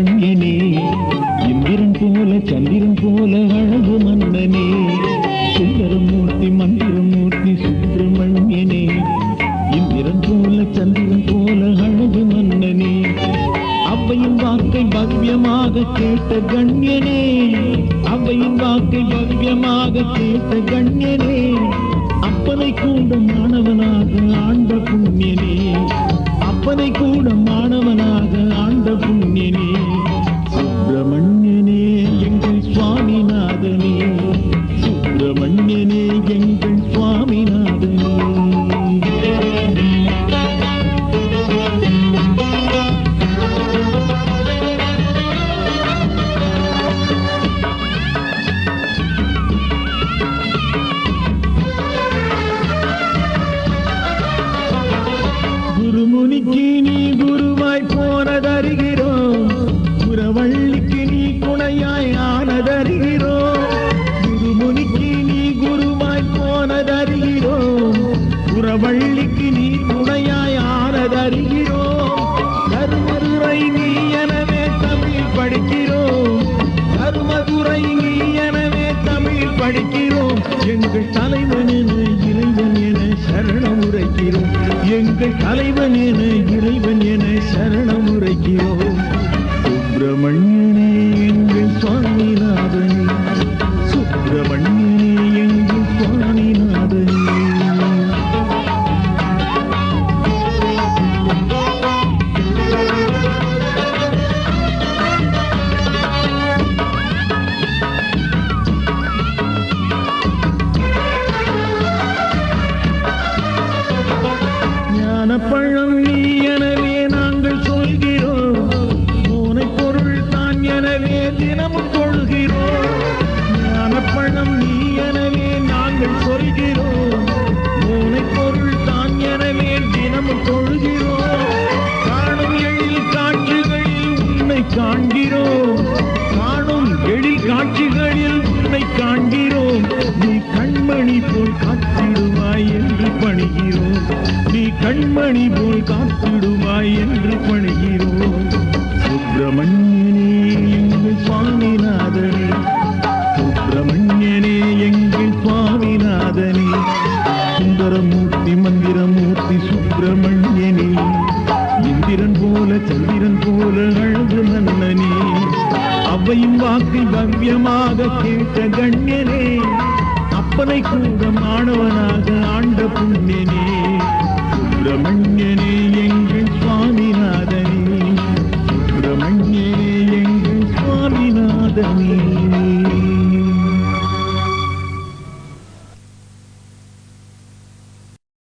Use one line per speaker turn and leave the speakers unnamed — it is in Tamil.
மந்திரமூர்த்தி இந்திரன் போல சந்திரன் போல அழகு மன்னனே. சுந்தரமூர்த்தி மந்திரமூர்த்தி சுப்பிரமணியனே. இந்திரன் போல சந்திரன் போல அழகு மன்னனே. அவ்வையின் வாக்கை பவ்யமாக கேட்ட கண்யனே அவ்வையின் வாக்கை பவ்யமாக கேட்ட கண்யனே அப்பனை கூட மாணவனாக ஆண்ட புண்ணியனே. அப்பனை கூட மாணவனாக ஆண்ட புண்ணியனே. குருமுனிக்கு நீ குருவாய் போனதருகிறோம் குரவள்ளிக்கு நீ குணையாய் ஆனதருகிறோம் குருமுனிக்கு நீ குருவாய் போனதருகிறோம் குரவள்ளிக்கு நீ குணையாய் ஆனதருகிறோம் கருமதுரை நீ எனவே தமிழ் படிக்கிறோம். கருமதுரை நீ எனவே தமிழ் படிக்கிறோம். எங்கள் தலை எங்கள் தலைவன் என இறைவன் என சரணமுறைக்கிறோம். மனப்பழம் நீ எனவே நாங்கள் சொல்கிறோம். மூனை பொருள் தான் எனவே தினமும் கொள்கிறோம். மனப்பழம் நீ எனவே நாங்கள் சொல்கிறோம். மூனை பொருள் தான் எனவே தினமும் கொள்கிறோம். காணும் எழில் காட்சிகளில் உன்னை காண்கிறோம். காணும் எழில் காட்சிகளில் உன்னை காண்கிறோம். நீ கண்மணி போல் கண்மணி போல் காத்திடுவாய் என்று பணிகிறோம். சுப்பிரமணியனே எங்கள் சுவாமிநாதனே. சுப்பிரமணியனே எங்கள் சுவாமிநாதனே. சுந்தரமூர்த்தி மந்திரமூர்த்தி சுப்பிரமணியனே. இந்திரன் போல சந்திரன் போல அழகு நன்னனே. அவ்வையின் வாக்கை பவ்யமாக கேட்ட கண்யனே அப்பனை கூட மாணவனாக ஆண்ட புண்ணியனே. de mí.